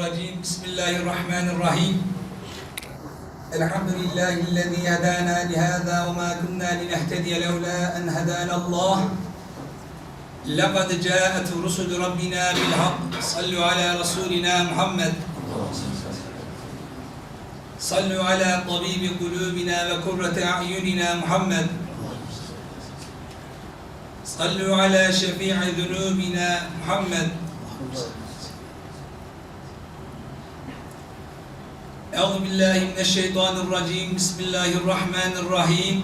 الرجيم. بسم الله الرحمن الرحيم. الحمد لله الذي هدانا لهذا وما كنا لنهتدي لولا أن هدانا الله. لقد جاءت رسل ربنا بالحق. صلوا على رسولنا محمد. صلوا على طبيب قلوبنا وكرة أعيننا محمد. صلوا على شفيع ذنوبنا محمد. أعوذ بالله من الشيطان الرجيم بسم الله الرحمن الرحيم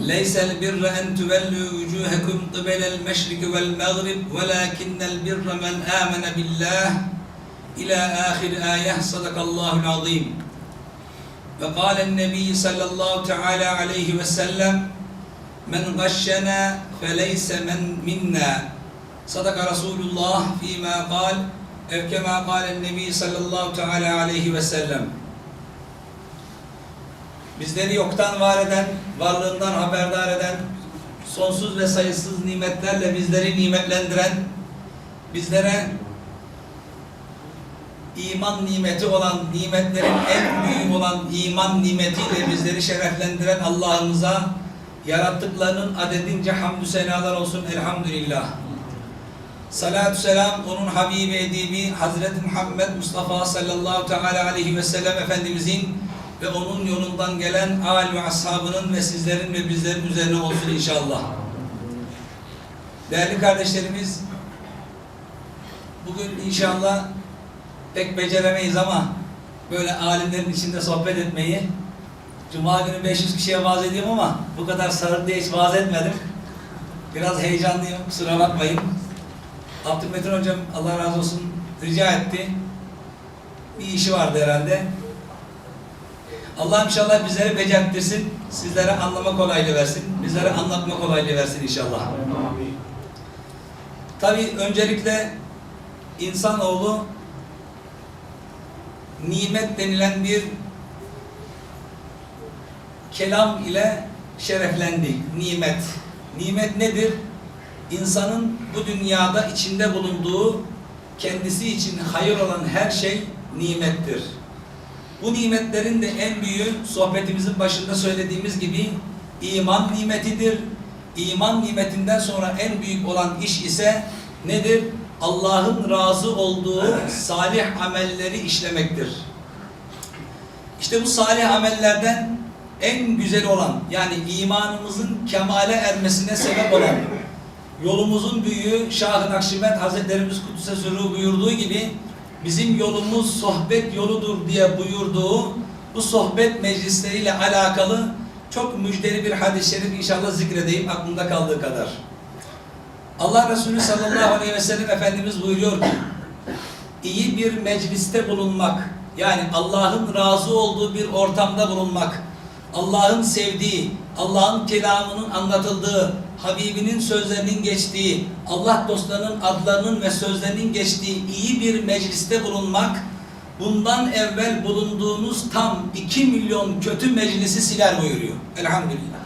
ليس البر أن تولوا وجوهكم قبل المشرق والمغرب ولكن البر من آمن بالله إلى آخر آية صدق الله العظيم وقال النبي صلى الله تعالى عليه وسلم من غشنا فليس من منا صدق رسول الله فيما قال evkema kâlen nebi sallallahu teala aleyhi ve sellem bizleri yoktan var eden, varlığından haberdar eden, sonsuz ve sayısız nimetlerle bizleri nimetlendiren, bizlere iman nimeti olan, nimetlerin en büyüğü olan iman nimetiyle bizleri şereflendiren Allah'ımıza yarattıklarının adedince hamdü senalar olsun elhamdülillah. Salatü selam onun Habibi Edibi Hazreti Muhammed Mustafa sallallahu teala aleyhi ve sellem Efendimizin ve onun yolundan gelen âl ve ashabının ve sizlerin ve bizlerin üzerine olsun inşallah. Değerli kardeşlerimiz, bugün inşallah pek beceremeyiz ama böyle alimlerin içinde sohbet etmeyi Cuma günü 500 kişiye vaaz ediyorum ama bu kadar sarı diye hiç vaaz etmedim. Biraz heyecanlıyım, kusura bakmayın. Abdülmetin hocam Allah razı olsun rica etti. Bir işi vardı herhalde. Allah inşallah bizleri becertirsin, sizlere anlama kolaylığı versin, bizlere anlatma kolaylığı versin inşallah. Tabi öncelikle insanoğlu nimet denilen bir kelam ile şereflendi. Nimet. Nimet nedir? İnsanın bu dünyada içinde bulunduğu kendisi için hayır olan her şey nimettir. Bu nimetlerin de en büyüğü sohbetimizin başında söylediğimiz gibi iman nimetidir. İman nimetinden sonra en büyük olan iş ise nedir? Allah'ın razı olduğu salih amelleri işlemektir. İşte bu salih amellerden en güzel olan yani imanımızın kemale ermesine sebep olan yolumuzun büyüğü Şah-ı Nakşibend Hazretlerimiz Kudüs'e sürü buyurduğu gibi bizim yolumuz sohbet yoludur diye buyurduğu bu sohbet meclisleriyle alakalı çok müjdeli bir hadis-i şerif inşallah zikredeyim aklımda kaldığı kadar. Allah Resulü sallallahu aleyhi ve sellem Efendimiz buyuruyor ki iyi bir mecliste bulunmak yani Allah'ın razı olduğu bir ortamda bulunmak Allah'ın sevdiği, Allah'ın kelamının anlatıldığı, Habibinin sözlerinin geçtiği, Allah dostlarının adlarının ve sözlerinin geçtiği iyi bir mecliste bulunmak, bundan evvel bulunduğunuz tam 2 milyon kötü meclisi siler buyuruyor. Elhamdülillah.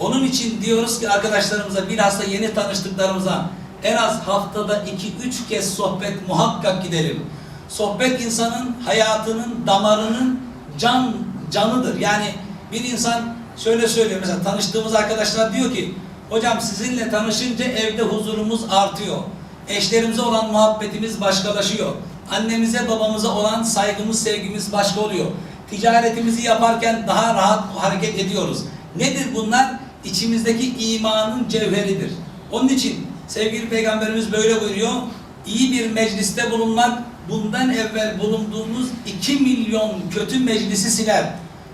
Onun için diyoruz ki arkadaşlarımıza, bilhassa yeni tanıştıklarımıza en az haftada 2-3 kez sohbet muhakkak gidelim. Sohbet insanın hayatının, damarının can canıdır. Yani bir insan şöyle söylüyor mesela tanıştığımız arkadaşlar diyor ki hocam sizinle tanışınca evde huzurumuz artıyor. Eşlerimize olan muhabbetimiz başkalaşıyor. Annemize babamıza olan saygımız sevgimiz başka oluyor. Ticaretimizi yaparken daha rahat hareket ediyoruz. Nedir bunlar? İçimizdeki imanın cevheridir. Onun için sevgili peygamberimiz böyle buyuruyor. İyi bir mecliste bulunmak bundan evvel bulunduğumuz 2 milyon kötü meclisi siler.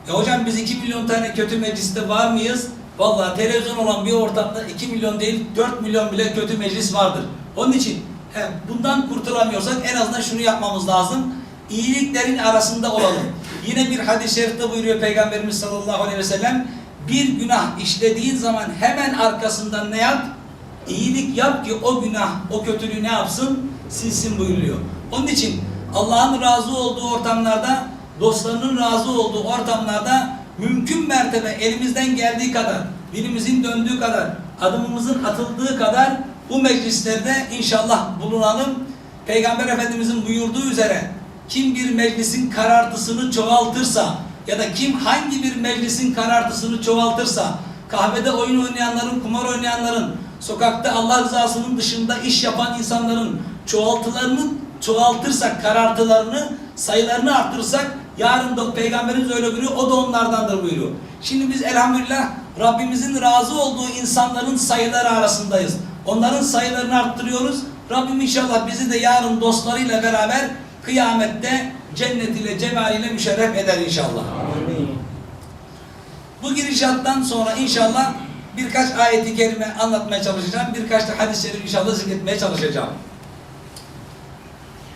E hocam biz 2 milyon tane kötü mecliste var mıyız? Vallahi televizyon olan bir ortamda 2 milyon değil 4 milyon bile kötü meclis vardır. Onun için he, bundan kurtulamıyorsak en azından şunu yapmamız lazım. İyiliklerin arasında olalım. Yine bir hadis-i şerifte buyuruyor Peygamberimiz sallallahu aleyhi ve sellem bir günah işlediğin zaman hemen arkasından ne yap? İyilik yap ki o günah, o kötülüğü ne yapsın? Silsin buyuruyor. Onun için Allah'ın razı olduğu ortamlarda dostlarının razı olduğu ortamlarda mümkün mertebe elimizden geldiği kadar, dilimizin döndüğü kadar, adımımızın atıldığı kadar bu meclislerde inşallah bulunalım. Peygamber Efendimizin buyurduğu üzere kim bir meclisin karartısını çoğaltırsa ya da kim hangi bir meclisin karartısını çoğaltırsa kahvede oyun oynayanların, kumar oynayanların, sokakta Allah rızasının dışında iş yapan insanların çoğaltılarını çoğaltırsak, karartılarını, sayılarını arttırırsak yarın da Peygamberimiz öyle buyuruyor, o da onlardandır buyuruyor. Şimdi biz elhamdülillah Rabbimizin razı olduğu insanların sayıları arasındayız. Onların sayılarını arttırıyoruz. Rabbim inşallah bizi de yarın dostlarıyla beraber kıyamette cennetiyle, cemaliyle müşerref eder inşallah. Bu girişattan sonra inşallah birkaç ayeti kerime anlatmaya çalışacağım. Birkaç da hadis-i şerif inşallah zikretmeye çalışacağım.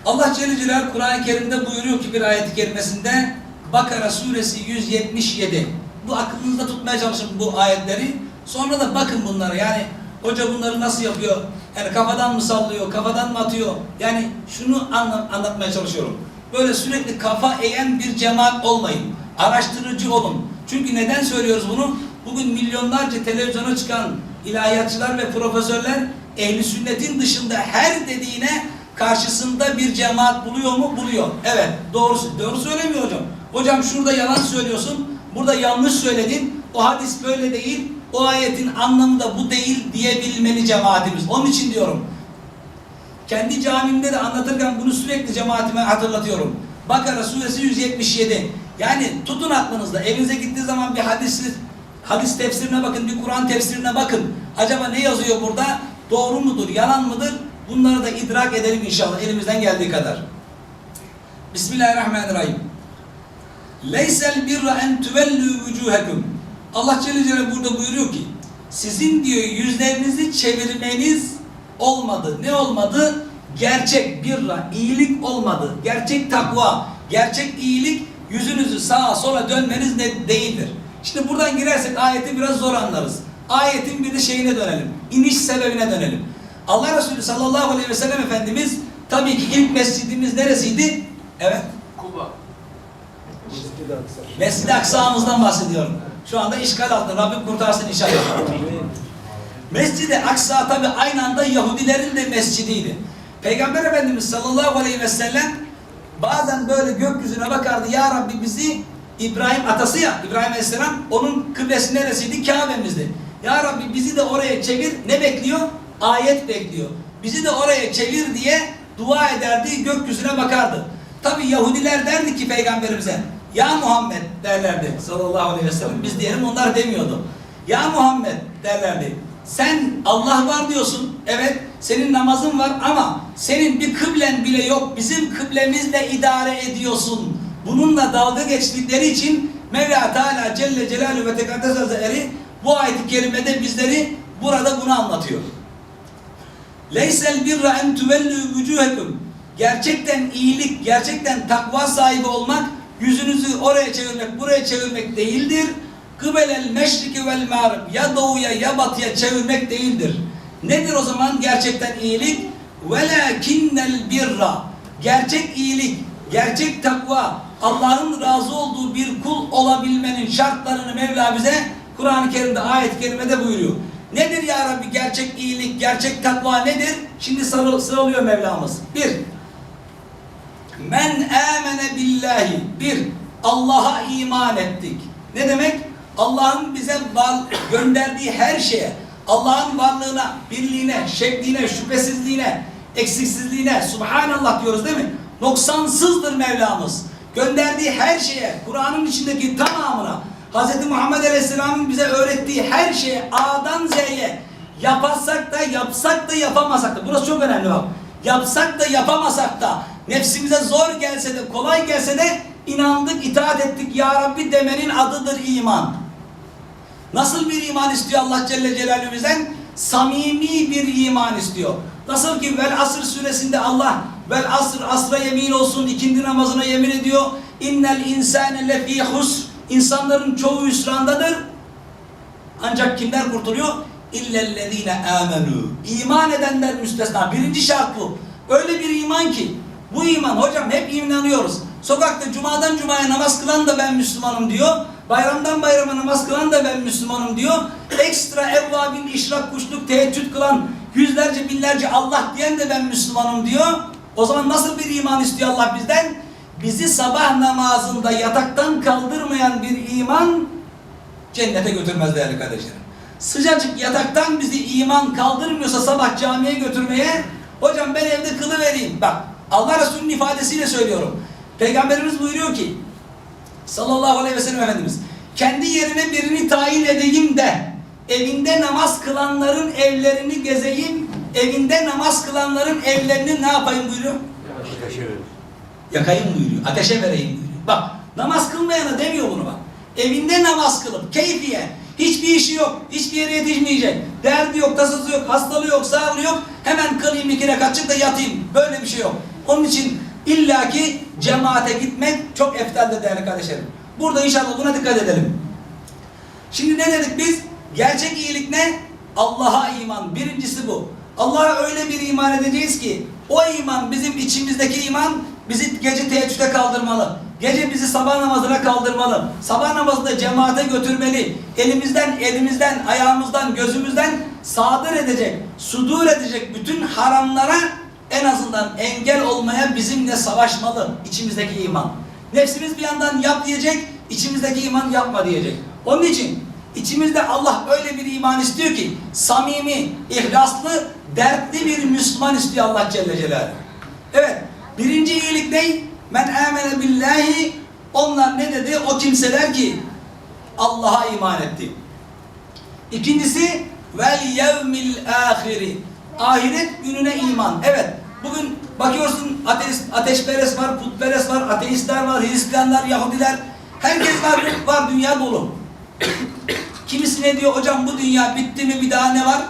Allah Celle Celaluhu Kur'an-ı Kerim'de buyuruyor ki bir ayet-i kerimesinde Bakara suresi 177. Bu aklınızda tutmaya çalışın bu ayetleri. Sonra da bakın bunlara yani hoca bunları nasıl yapıyor? Yani kafadan mı sallıyor, kafadan mı atıyor? Yani şunu anla- anlatmaya çalışıyorum. Böyle sürekli kafa eğen bir cemaat olmayın. Araştırıcı olun. Çünkü neden söylüyoruz bunu? Bugün milyonlarca televizyona çıkan ilahiyatçılar ve profesörler ehli sünnetin dışında her dediğine karşısında bir cemaat buluyor mu? Buluyor. Evet. Doğru, doğru söylemiyor hocam. Hocam şurada yalan söylüyorsun. Burada yanlış söyledin. O hadis böyle değil. O ayetin anlamı da bu değil diyebilmeli cemaatimiz. Onun için diyorum. Kendi camimde de anlatırken bunu sürekli cemaatime hatırlatıyorum. Bakara suresi 177. Yani tutun aklınızda. Evinize gittiği zaman bir hadis hadis tefsirine bakın, bir Kur'an tefsirine bakın. Acaba ne yazıyor burada? Doğru mudur, yalan mıdır? Bunları da idrak edelim inşallah elimizden geldiği kadar. Bismillahirrahmanirrahim. Leysel birra en tüvellü vücuhekum. Allah Celle Celaluhu burada buyuruyor ki sizin diyor yüzlerinizi çevirmeniz olmadı. Ne olmadı? Gerçek birra, iyilik olmadı. Gerçek takva, gerçek iyilik yüzünüzü sağa sola dönmeniz ne değildir. Şimdi buradan girersek ayeti biraz zor anlarız. Ayetin bir de şeyine dönelim. İniş sebebine dönelim. Allah Resulü sallallahu aleyhi ve sellem Efendimiz tabii ki ilk mescidimiz neresiydi? Evet. Kuba. Mescid-i Aksa'mızdan bahsediyorum. Şu anda işgal altında. Rabbim kurtarsın inşallah. Mescid-i Aksa tabi aynı anda Yahudilerin de mescidiydi. Peygamber Efendimiz sallallahu aleyhi ve sellem bazen böyle gökyüzüne bakardı. Ya Rabbi bizi İbrahim atası ya İbrahim aleyhisselam onun kıblesi neresiydi? Kabe'mizdi. Ya Rabbi bizi de oraya çevir. Ne bekliyor? Ayet bekliyor. Bizi de oraya çevir diye dua ederdi. Gökyüzüne bakardı. Tabi Yahudiler derdi ki peygamberimize Ya Muhammed derlerdi sallallahu aleyhi ve sellem. Biz diyelim onlar demiyordu. Ya Muhammed derlerdi. Sen Allah var diyorsun. Evet senin namazın var ama senin bir kıblen bile yok. Bizim kıblemizle idare ediyorsun. Bununla dalga geçtikleri için Mevla Teala Celle Celaluhu ve Tekaddes Hazretleri bu ayet-i kerimede bizleri burada bunu anlatıyor. Leysel birra en tüvellü vücuhekum. Gerçekten iyilik, gerçekten takva sahibi olmak, yüzünüzü oraya çevirmek, buraya çevirmek değildir. Kıbelel meşriki vel mağrib. Ya doğuya ya batıya çevirmek değildir. Nedir o zaman gerçekten iyilik? Velakinnel birra. Gerçek iyilik, gerçek takva, Allah'ın razı olduğu bir kul olabilmenin şartlarını Mevla bize Kur'an-ı Kerim'de ayet-i kerimede buyuruyor. Nedir ya Rabbi gerçek iyilik, gerçek takva nedir? Şimdi sıra- sıralıyor Mevlamız. Bir, men amene billahi. Bir, Allah'a iman ettik. Ne demek? Allah'ın bize var, gönderdiği her şeye, Allah'ın varlığına, birliğine, şekline, şüphesizliğine, eksiksizliğine, Subhanallah diyoruz değil mi? Noksansızdır Mevlamız. Gönderdiği her şeye, Kur'an'ın içindeki tamamına, Hz. Muhammed Aleyhisselam'ın bize öğrettiği her şeye A'dan Z'ye yaparsak da yapsak da yapamasak da burası çok önemli bak. Yapsak da yapamasak da nefsimize zor gelse de kolay gelse de inandık itaat ettik ya Rabbi demenin adıdır iman. Nasıl bir iman istiyor Allah Celle Celaluhu bizden? Samimi bir iman istiyor. Nasıl ki Vel Asr suresinde Allah Vel Asr asra yemin olsun ikindi namazına yemin ediyor. İnnel insane lefî husr. İnsanların çoğu hüsrandadır. Ancak kimler kurtuluyor? İllellezine amenu. İman edenler müstesna. Birinci şart bu. Öyle bir iman ki bu iman hocam hep inanıyoruz. Sokakta cumadan cumaya namaz kılan da ben Müslümanım diyor. Bayramdan bayrama namaz kılan da ben Müslümanım diyor. Ekstra evvabin işrak kuşluk teheccüd kılan yüzlerce binlerce Allah diyen de ben Müslümanım diyor. O zaman nasıl bir iman istiyor Allah bizden? Bizi sabah namazında yataktan kaldırmayan bir iman cennete götürmez değerli kardeşlerim. Sıcacık yataktan bizi iman kaldırmıyorsa sabah camiye götürmeye hocam ben evde kılı vereyim. Bak Allah Resulü'nün ifadesiyle söylüyorum. Peygamberimiz buyuruyor ki sallallahu aleyhi ve sellem Efendimiz kendi yerine birini tayin edeyim de evinde namaz kılanların evlerini gezeyim evinde namaz kılanların evlerini ne yapayım buyuruyor? Yakayım buyuruyor. Ateşe vereyim buyuruyor. Bak namaz kılmayana demiyor bunu bak. Evinde namaz kılıp keyfiye hiçbir işi yok. Hiçbir yere yetişmeyecek. Derdi yok, tasası yok, hastalığı yok, sağlığı yok. Hemen kılayım iki rekat çık da yatayım. Böyle bir şey yok. Onun için illaki cemaate gitmek çok eftalde değerli kardeşlerim. Burada inşallah buna dikkat edelim. Şimdi ne dedik biz? Gerçek iyilik ne? Allah'a iman. Birincisi bu. Allah'a öyle bir iman edeceğiz ki o iman bizim içimizdeki iman bizi gece teheccüde kaldırmalı. Gece bizi sabah namazına kaldırmalı. Sabah namazında cemaate götürmeli. Elimizden, elimizden, ayağımızdan, gözümüzden sadır edecek, sudur edecek bütün haramlara en azından engel olmaya bizimle savaşmalı içimizdeki iman. Nefsimiz bir yandan yap diyecek, içimizdeki iman yapma diyecek. Onun için içimizde Allah öyle bir iman istiyor ki samimi, ihlaslı, dertli bir Müslüman istiyor Allah Celle Celaluhu. Evet, birinci iyilik ne? Men amene billahi onlar ne dedi? O kimseler ki Allah'a iman etti. İkincisi vel yevmil ahiri. Ahiret gününe iman. Evet. Bugün bakıyorsun ateist, ateşperest var, putperest var, ateistler var, Hristiyanlar, Yahudiler. Herkes var, var dünya dolu. Kimisi ne diyor hocam bu dünya bitti mi bir daha ne var?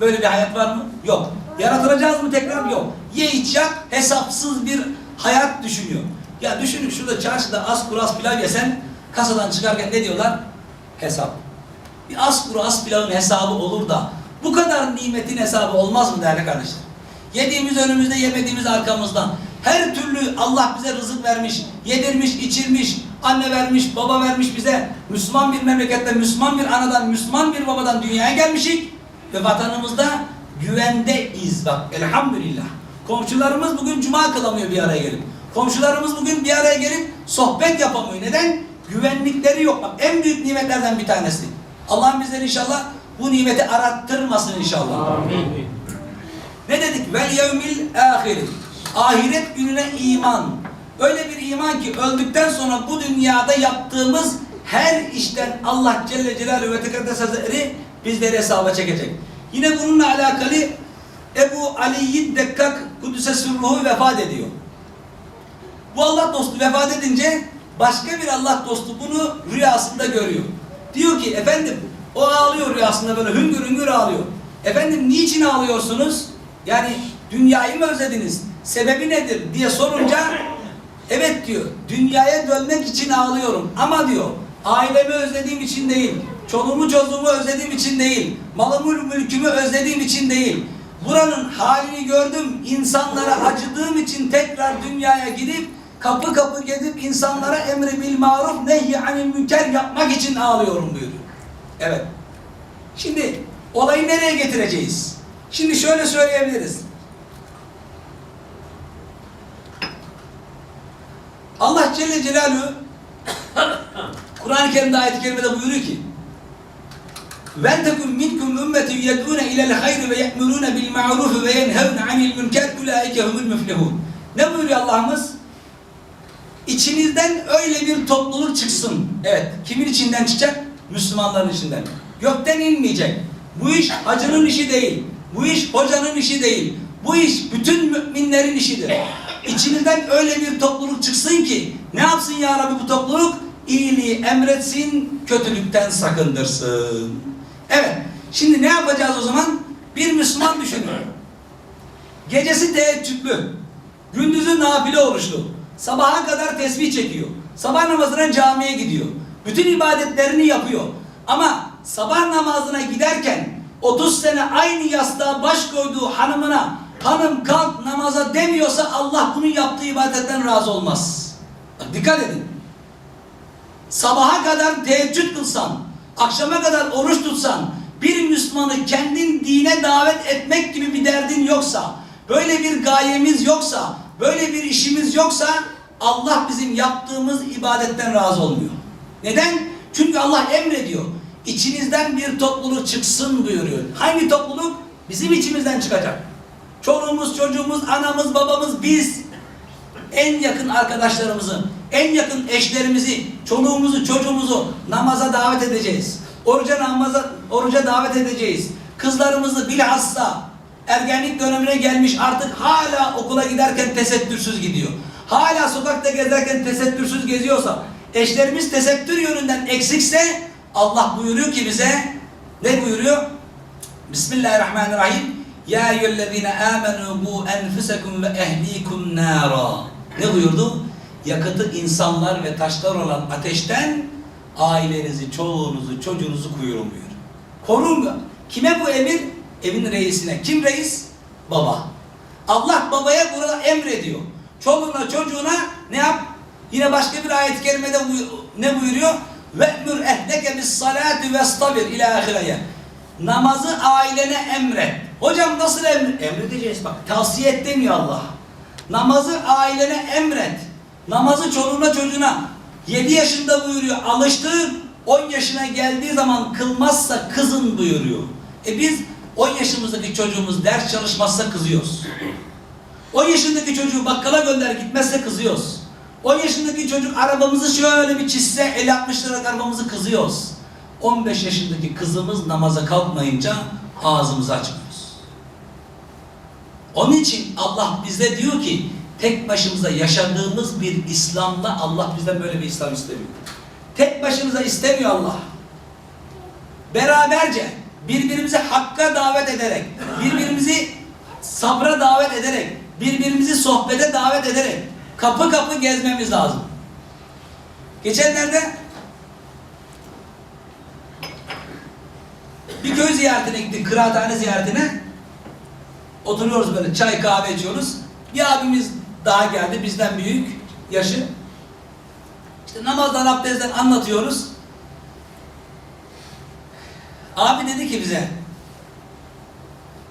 Böyle bir hayat var mı? Yok. Yaratılacağız mı tekrar? Yok. Ye iç yak hesapsız bir hayat düşünüyor. Ya düşünün şurada çarşıda az kuru az pilav yesen kasadan çıkarken ne diyorlar? Hesap. Bir az kuru az pilavın hesabı olur da bu kadar nimetin hesabı olmaz mı değerli kardeşler? Yediğimiz önümüzde yemediğimiz arkamızdan. Her türlü Allah bize rızık vermiş, yedirmiş, içirmiş, anne vermiş, baba vermiş bize. Müslüman bir memlekette, Müslüman bir anadan, Müslüman bir babadan dünyaya gelmişik. Ve vatanımızda güvendeyiz bak elhamdülillah. Komşularımız bugün cuma kılamıyor bir araya gelip. Komşularımız bugün bir araya gelip sohbet yapamıyor. Neden? Güvenlikleri yok. Bak en büyük nimetlerden bir tanesi. Allah'ım bizleri inşallah bu nimeti arattırmasın inşallah. Amin. Ne dedik? Vel yevmil ahiri. Ahiret gününe iman. Öyle bir iman ki öldükten sonra bu dünyada yaptığımız her işten Allah Celle Celaluhu ve Tekaddes Hazretleri bizleri hesaba çekecek. Yine bununla alakalı Ebu Ali Dekkak Kudüs'e sürruhu vefat ediyor. Bu Allah dostu vefat edince başka bir Allah dostu bunu rüyasında görüyor. Diyor ki efendim o ağlıyor rüyasında böyle hüngür hüngür ağlıyor. Efendim niçin ağlıyorsunuz? Yani dünyayı mı özlediniz? Sebebi nedir diye sorunca evet diyor dünyaya dönmek için ağlıyorum ama diyor ailemi özlediğim için değil, çoluğumu çocuğumu özlediğim için değil, malımı mülkümü özlediğim için değil. Buranın halini gördüm, insanlara acıdığım için tekrar dünyaya gidip kapı kapı gezip insanlara emri bil maruf nehy anil münker yapmak için ağlıyorum buyuruyor. Evet. Şimdi olayı nereye getireceğiz? Şimdi şöyle söyleyebiliriz. Allah Celle Celaluhu Kur'an-ı Kerim'de ayet-i kerimede buyuruyor ki وَاَنْ تَكُمْ مِنْكُمْ اُمَّةٌ يَدْعُونَ اِلَى الْخَيْرِ وَيَأْمُرُونَ بِالْمَعْرُوفِ وَيَنْهَوْنَ عَنِ الْمُنْكَرِ اُولَٰئِكَ هُمُ الْمُفْلِحُونَ Ne buyuruyor Allah'ımız? İçinizden öyle bir topluluk çıksın. Evet. Kimin içinden çıkacak? Müslümanların içinden. Gökten inmeyecek. Bu iş hacının işi değil. Bu iş hocanın işi değil. Bu iş bütün müminlerin işidir. İçinizden öyle bir topluluk çıksın ki ne yapsın ya Rabbi bu topluluk? İyiliği emretsin, kötülükten sakındırsın. Evet. Şimdi ne yapacağız o zaman? Bir Müslüman düşünün. Gecesi teheccüdlü. Gündüzü nafile oruçlu. Sabaha kadar tesbih çekiyor. Sabah namazına camiye gidiyor. Bütün ibadetlerini yapıyor. Ama sabah namazına giderken 30 sene aynı yastığa baş koyduğu hanımına hanım kalk namaza demiyorsa Allah bunun yaptığı ibadetten razı olmaz. Bak dikkat edin. Sabaha kadar teheccüd kılsan, akşama kadar oruç tutsan, bir Müslümanı kendin dine davet etmek gibi bir derdin yoksa, böyle bir gayemiz yoksa, böyle bir işimiz yoksa Allah bizim yaptığımız ibadetten razı olmuyor. Neden? Çünkü Allah emrediyor. İçinizden bir topluluk çıksın buyuruyor. Hangi topluluk? Bizim içimizden çıkacak. Çoluğumuz, çocuğumuz, anamız, babamız, biz en yakın arkadaşlarımızı, en yakın eşlerimizi, çoluğumuzu, çocuğumuzu namaza davet edeceğiz. Oruca namaza, oruca davet edeceğiz. Kızlarımızı bilhassa ergenlik dönemine gelmiş artık hala okula giderken tesettürsüz gidiyor. Hala sokakta gezerken tesettürsüz geziyorsa, eşlerimiz tesettür yönünden eksikse Allah buyuruyor ki bize ne buyuruyor? Bismillahirrahmanirrahim. Ya eyyühellezine amenu bu enfusekum ve ehlikum nara. Ne buyurdu? Yakıtı insanlar ve taşlar olan ateşten ailenizi, çoluğunuzu, çocuğunuzu koruyun buyur. Korun. Kime bu emir? Evin reisine. Kim reis? Baba. Allah babaya burada emrediyor. Çoluğuna, çocuğuna ne yap? Yine başka bir ayet-i kerimede ne buyuruyor? Ve'mür ehleke bis salati vestabir ila ahireye. Namazı ailene emret. Hocam nasıl emret? Emredeceğiz bak. Tavsiye et demiyor Allah. Namazı ailene emret. Namazı çoluğuna çocuğuna 7 yaşında buyuruyor. Alıştır. 10 yaşına geldiği zaman kılmazsa kızın buyuruyor. E biz 10 yaşımızdaki çocuğumuz ders çalışmazsa kızıyoruz. 10 yaşındaki çocuğu bakkala gönder gitmezse kızıyoruz. 10 yaşındaki çocuk arabamızı şöyle bir çizse el 60 liralık arabamızı kızıyoruz. 15 yaşındaki kızımız namaza kalkmayınca ağzımızı açmıyoruz. Onun için Allah bize diyor ki tek başımıza yaşadığımız bir İslam'da Allah bizden böyle bir İslam istemiyor. Tek başımıza istemiyor Allah. Beraberce birbirimizi hakka davet ederek, birbirimizi sabra davet ederek, birbirimizi sohbete davet ederek kapı kapı gezmemiz lazım. Geçenlerde bir köy ziyaretine gittik, kıraathane ziyaretine. Oturuyoruz böyle çay kahve içiyoruz. Bir abimiz daha geldi bizden büyük yaşı. İşte namazdan abdestten anlatıyoruz. Abi dedi ki bize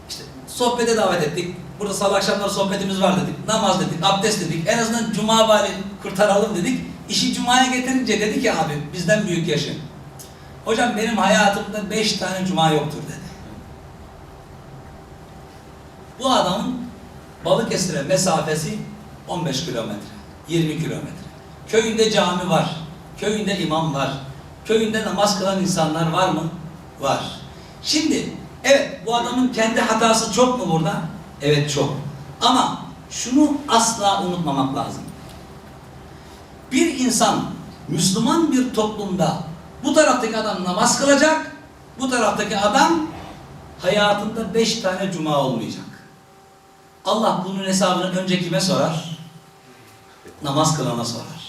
işte sohbete davet ettik. Burada sabah akşamları sohbetimiz var dedik. Namaz dedik, abdest dedik. En azından cuma bari kurtaralım dedik. İşi cumaya getirince dedi ki abi bizden büyük yaşı. Hocam benim hayatımda beş tane cuma yoktur dedi. Bu adamın Balıkesir'e mesafesi 15 kilometre, 20 kilometre. Köyünde cami var, köyünde imam var, köyünde namaz kılan insanlar var mı? Var. Şimdi evet bu adamın kendi hatası çok mu burada? Evet çok. Ama şunu asla unutmamak lazım. Bir insan Müslüman bir toplumda bu taraftaki adam namaz kılacak, bu taraftaki adam hayatında beş tane cuma olmayacak. Allah bunun hesabını önce kime sorar? Namaz kılana sorar.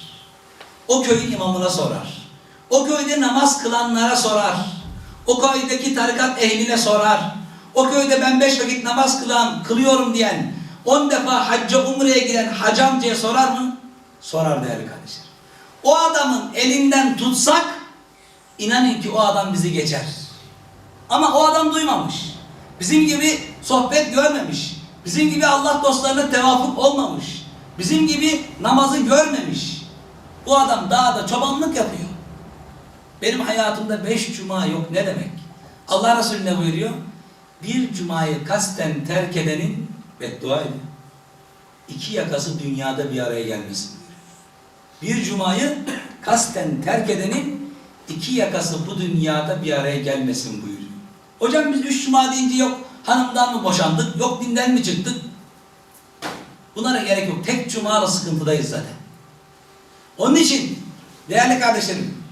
O köyün imamına sorar. O köyde namaz kılanlara sorar. O köydeki tarikat ehline sorar. O köyde ben beş vakit namaz kılan, kılıyorum diyen, on defa hacca umreye giden hacı amcaya sorar mı? Sorar değerli kardeşler. O adamın elinden tutsak, inanın ki o adam bizi geçer. Ama o adam duymamış. Bizim gibi sohbet görmemiş. Bizim gibi Allah dostlarına tevafuk olmamış. Bizim gibi namazı görmemiş. Bu adam dağda çobanlık yapıyor. Benim hayatımda beş cuma yok ne demek? Allah Resulü ne buyuruyor? Bir cumayı kasten terk edenin beddua ediyor. İki yakası dünyada bir araya gelmesin. Bir cumayı kasten terk edenin iki yakası bu dünyada bir araya gelmesin buyuruyor. Hocam biz üç cuma deyince yok hanımdan mı boşandık, yok dinden mi çıktık? Bunlara gerek yok. Tek cumayla sıkıntıdayız zaten. Onun için değerli kardeşlerim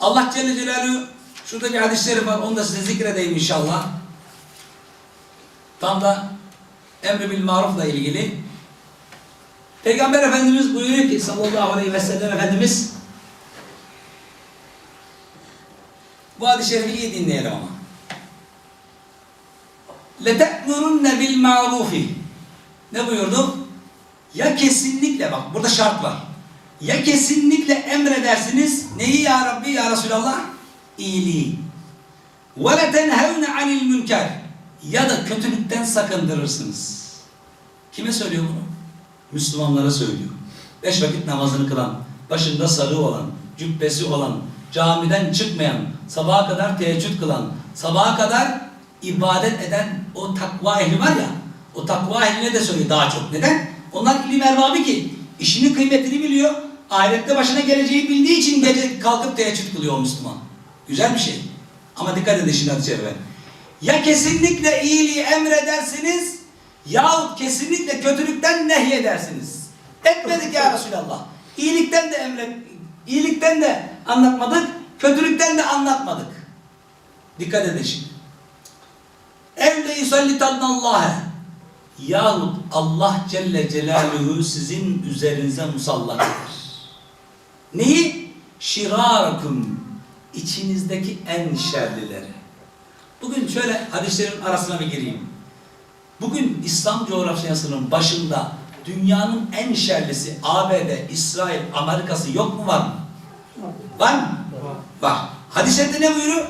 Allah Celle Celaluhu şurada bir hadis-i şerif var onu da size zikredeyim inşallah. Tam da emri bil marufla ilgili. Peygamber Efendimiz buyuruyor ki sallallahu aleyhi ve sellem Efendimiz bu hadis-i şerifi iyi dinleyelim ama. لَتَأْمُرُنَّ بِالْمَعْرُوفِ ne buyurdu? Ya kesinlikle bak burada şart var. Ya kesinlikle emredersiniz neyi ya Rabbi ya Resulallah? İyiliği. Ve le tenhevne anil münker. Ya da kötülükten sakındırırsınız. Kime söylüyor bunu? Müslümanlara söylüyor. Beş vakit namazını kılan, başında sarı olan, cübbesi olan, camiden çıkmayan, sabaha kadar teheccüd kılan, sabaha kadar ibadet eden o takva ehli var ya, o takva ehline de söylüyor daha çok. Neden? Onlar ilim erbabı ki, işinin kıymetini biliyor, ahirette başına geleceği bildiği için gece kalkıp teheccüd kılıyor Müslüman. Güzel bir şey. Ama dikkat edin şimdi hadis-i şerife. Ya kesinlikle iyiliği emredersiniz yahut kesinlikle kötülükten nehyedersiniz. Etmedik ya Resulallah. İyilikten de emret, iyilikten de anlatmadık, kötülükten de anlatmadık. Dikkat edin şimdi. Evle yusallitannallahe yahut Allah Celle Celaluhu sizin üzerinize musallat eder. Neyi? Şirarakum içinizdeki en şerlileri. Bugün şöyle hadislerin arasına bir gireyim. Bugün İslam coğrafyasının başında dünyanın en şerlisi ABD, İsrail, Amerika'sı yok mu var mı? Var mı? Var. Hadis-i ne buyuruyor?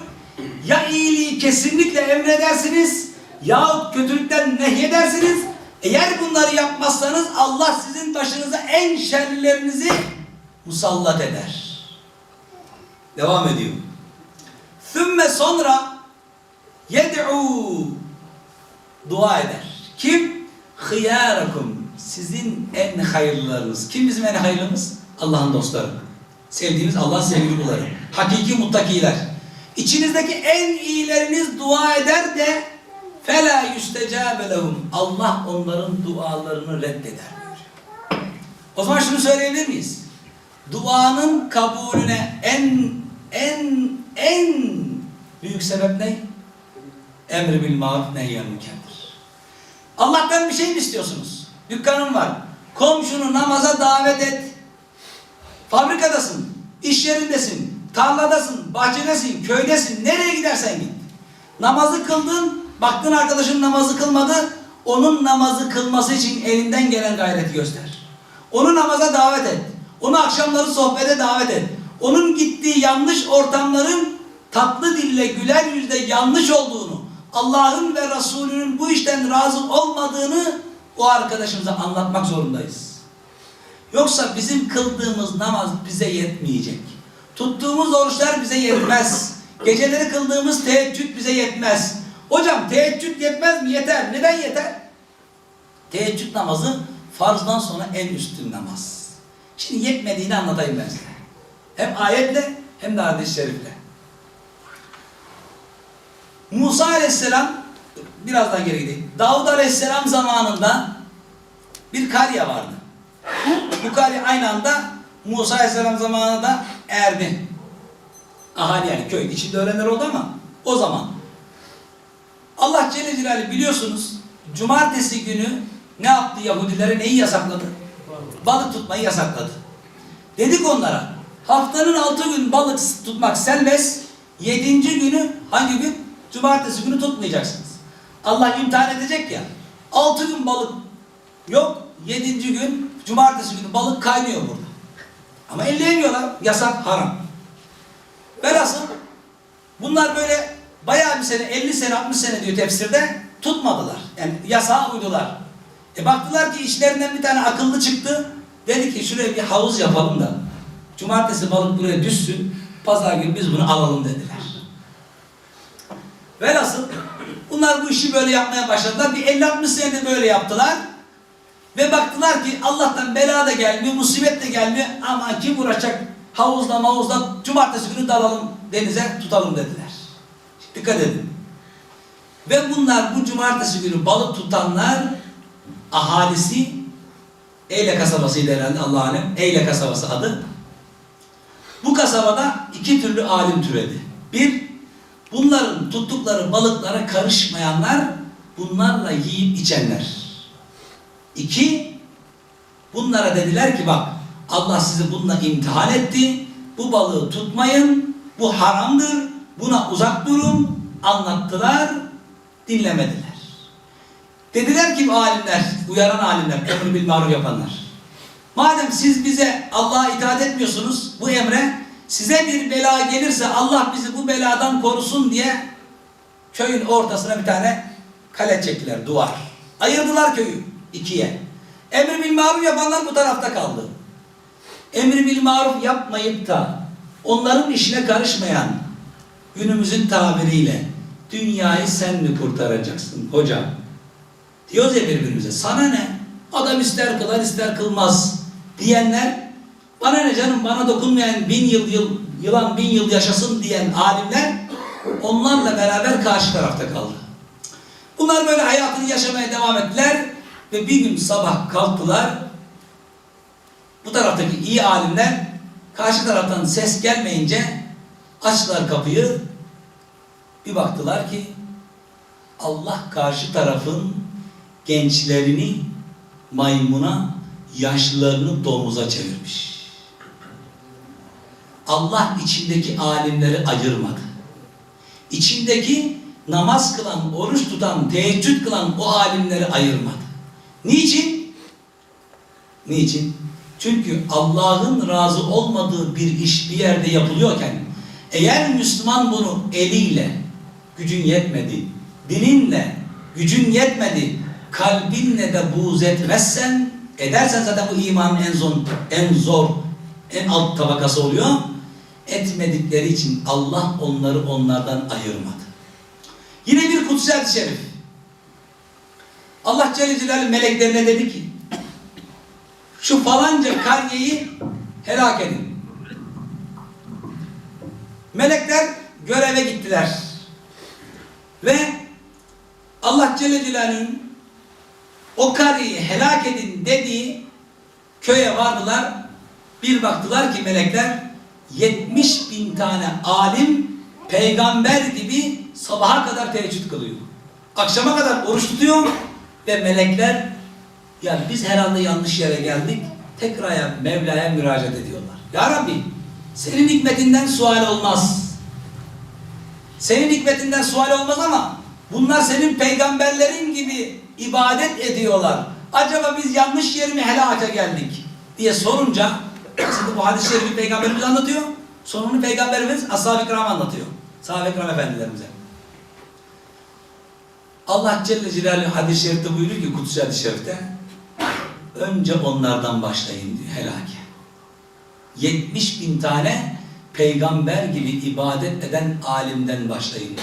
Ya iyiliği kesinlikle emredersiniz yahut kötülükten nehyedersiniz. Eğer bunları yapmazsanız Allah sizin başınıza en şerlilerinizi musallat eder. Devam ediyor. Sümme sonra yed'u dua eder. Kim? Hıyarakum. Sizin en hayırlılarınız. Kim bizim en hayırlımız? Allah'ın dostları. Sevdiğimiz Allah sevgili. Hakiki muttakiler. İçinizdeki en iyileriniz dua eder de fela yüstecabe lehum. Allah onların dualarını reddeder. O zaman şunu söyleyebilir miyiz? Duanın kabulüne en en en büyük sebep ne? Emri bil maruf nehyen münkerdir. Allah'tan bir şey mi istiyorsunuz? Dükkanın var. Komşunu namaza davet et. Fabrikadasın, iş yerindesin, tarladasın, bahçedesin, köydesin, nereye gidersen git. Namazı kıldın, baktın arkadaşın namazı kılmadı, onun namazı kılması için elinden gelen gayreti göster. Onu namaza davet et. Onu akşamları sohbete davet et. Onun gittiği yanlış ortamların tatlı dille, güler yüzle yanlış olduğunu, Allah'ın ve Resulünün bu işten razı olmadığını o arkadaşımıza anlatmak zorundayız. Yoksa bizim kıldığımız namaz bize yetmeyecek. Tuttuğumuz oruçlar bize yetmez. Geceleri kıldığımız teheccüd bize yetmez. Hocam teheccüd yetmez mi? Yeter. Neden yeter? Teheccüd namazı farzdan sonra en üstün namaz. Şimdi yetmediğini anlatayım ben size. Hem ayetle hem de hadis-i şerifle. Musa aleyhisselam biraz daha geri gideyim. Davud aleyhisselam zamanında bir karya vardı. Bu karya aynı anda Musa aleyhisselam zamanında da erdi. Ahali yani köy içinde ölenler oldu ama o zaman Allah Celle Celaluhu biliyorsunuz cumartesi günü ne yaptı Yahudilere neyi yasakladı? Balık tutmayı yasakladı. Dedik onlara haftanın altı gün balık tutmak serbest. Yedinci günü hangi gün? Cumartesi günü tutmayacaksınız. Allah imtihan edecek ya. Altı gün balık yok. Yedinci gün cumartesi günü balık kaynıyor burada. Ama elleyemiyorlar. Yasak haram. Velhasıl bunlar böyle bayağı bir sene 50 sene 60 sene diyor tefsirde tutmadılar. Yani yasağa uydular. E baktılar ki içlerinden bir tane akıllı çıktı. Dedi ki şuraya bir havuz yapalım da cumartesi balık buraya düşsün. Pazar günü biz bunu alalım dediler. Velhasıl bunlar bu işi böyle yapmaya başladılar. Bir 50-60 senede böyle yaptılar. Ve baktılar ki Allah'tan bela da gelmiyor, musibet de gelmiyor. Ama kim uğraşacak havuzla mavuzla cumartesi günü dalalım denize tutalım dediler. Dikkat edin. Ve bunlar bu cumartesi günü balık tutanlar ahalisi Eyle kasabasıydı herhalde Allah alem. Eyle kasabası adı. Bu kasabada iki türlü alim türedi. Bir, bunların tuttukları balıklara karışmayanlar, bunlarla yiyip içenler. İki, bunlara dediler ki bak, Allah sizi bununla imtihan etti, bu balığı tutmayın, bu haramdır, buna uzak durun, anlattılar, dinlemediler. Dediler ki alimler, uyaran alimler, emri bil maruf yapanlar. Madem siz bize Allah'a itaat etmiyorsunuz, bu emre, size bir bela gelirse Allah bizi bu beladan korusun diye köyün ortasına bir tane kale çektiler, duvar. Ayırdılar köyü. ikiye. Emri bil maruf yapanlar bu tarafta kaldı. Emri bil maruf yapmayıp da onların işine karışmayan günümüzün tabiriyle dünyayı sen mi kurtaracaksın hocam? Diyoruz ya birbirimize sana ne? Adam ister kılar ister kılmaz diyenler bana ne canım bana dokunmayan bin yıl yıl yılan bin yıl yaşasın diyen alimler onlarla beraber karşı tarafta kaldı. Bunlar böyle hayatını yaşamaya devam ettiler ve bir gün sabah kalktılar. Bu taraftaki iyi alimler karşı taraftan ses gelmeyince açtılar kapıyı. Bir baktılar ki Allah karşı tarafın gençlerini maymuna, yaşlılarını domuza çevirmiş. Allah içindeki alimleri ayırmadı. İçindeki namaz kılan, oruç tutan, teheccüd kılan o alimleri ayırmadı. Niçin? Niçin? Çünkü Allah'ın razı olmadığı bir iş bir yerde yapılıyorken eğer Müslüman bunu eliyle gücün yetmedi, dininle gücün yetmedi, kalbinle de buğz etmezsen edersen zaten bu imanın en zor, en zor, en alt tabakası oluyor. Etmedikleri için Allah onları onlardan ayırmadı. Yine bir kutsi hadis-i şerif. Allah Celle Celaluhu meleklerine dedi ki şu falanca kariyeyi helak edin. Melekler göreve gittiler. Ve Allah Celle Celaluhu'nun o kariyeyi helak edin dediği köye vardılar. Bir baktılar ki melekler 70 bin tane alim peygamber gibi sabaha kadar teheccüd kılıyor. Akşama kadar oruç tutuyor ve melekler ya biz herhalde yanlış yere geldik. Tekrar Mevla'ya müracaat ediyorlar. Ya Rabbi senin hikmetinden sual olmaz. Senin hikmetinden sual olmaz ama bunlar senin peygamberlerin gibi ibadet ediyorlar. Acaba biz yanlış yeri mi helaka geldik diye sorunca şimdi bu hadis-i şerifi peygamberimiz anlatıyor. Sonunu peygamberimiz ashab-ı kiram anlatıyor. Sahabe-i kiram efendilerimize. Allah Celle Celaluhu hadis-i şerifte buyuruyor ki Kutsi hadis-i şerifte önce onlardan başlayın diyor helake. 70 bin tane peygamber gibi ibadet eden alimden başlayın.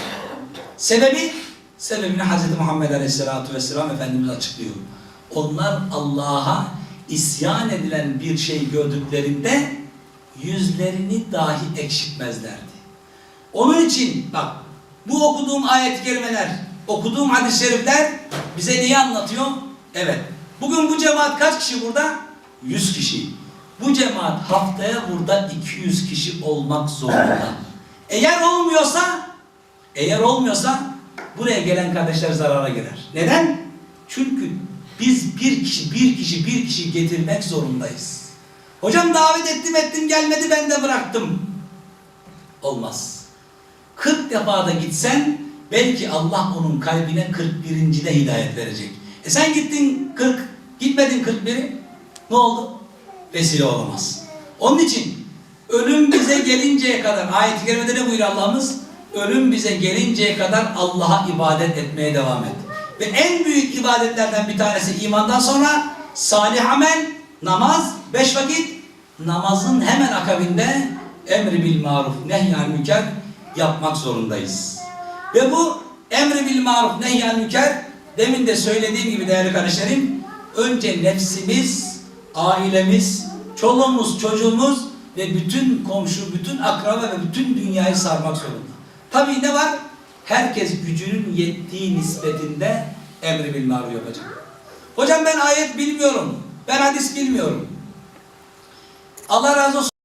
Sebebi? Sebebini Hz. Muhammed Aleyhisselatü Vesselam Efendimiz açıklıyor. Onlar Allah'a isyan edilen bir şey gördüklerinde yüzlerini dahi ekşitmezlerdi. Onun için bak bu okuduğum ayet-i okuduğum hadis-i şerifler bize neyi anlatıyor? Evet. Bugün bu cemaat kaç kişi burada? 100 kişi. Bu cemaat haftaya burada 200 kişi olmak zorunda. Eğer olmuyorsa, eğer olmuyorsa buraya gelen kardeşler zarara girer. Neden? Çünkü biz bir kişi, bir kişi, bir kişi getirmek zorundayız. Hocam davet ettim ettim gelmedi ben de bıraktım. Olmaz. 40 defa da gitsen belki Allah onun kalbine 41. de hidayet verecek. E sen gittin 40, gitmedin 41'i. Ne oldu? Vesile olamaz. Onun için ölüm bize gelinceye kadar ayet-i kerimede ne buyuruyor Allah'ımız? Ölüm bize gelinceye kadar Allah'a ibadet etmeye devam et. Ve en büyük ibadetlerden bir tanesi imandan sonra salih amel, namaz, beş vakit namazın hemen akabinde emri bil maruf, nehyan müker yapmak zorundayız. Ve bu emri bil maruf, nehyan müker demin de söylediğim gibi değerli kardeşlerim önce nefsimiz, ailemiz, çoluğumuz, çocuğumuz ve bütün komşu, bütün akraba ve bütün dünyayı sarmak zorunda. Tabii ne var? Herkes gücünün yettiği nispetinde emri bil maruf yapacak. Hocam ben ayet bilmiyorum. Ben hadis bilmiyorum. Allah razı olsun.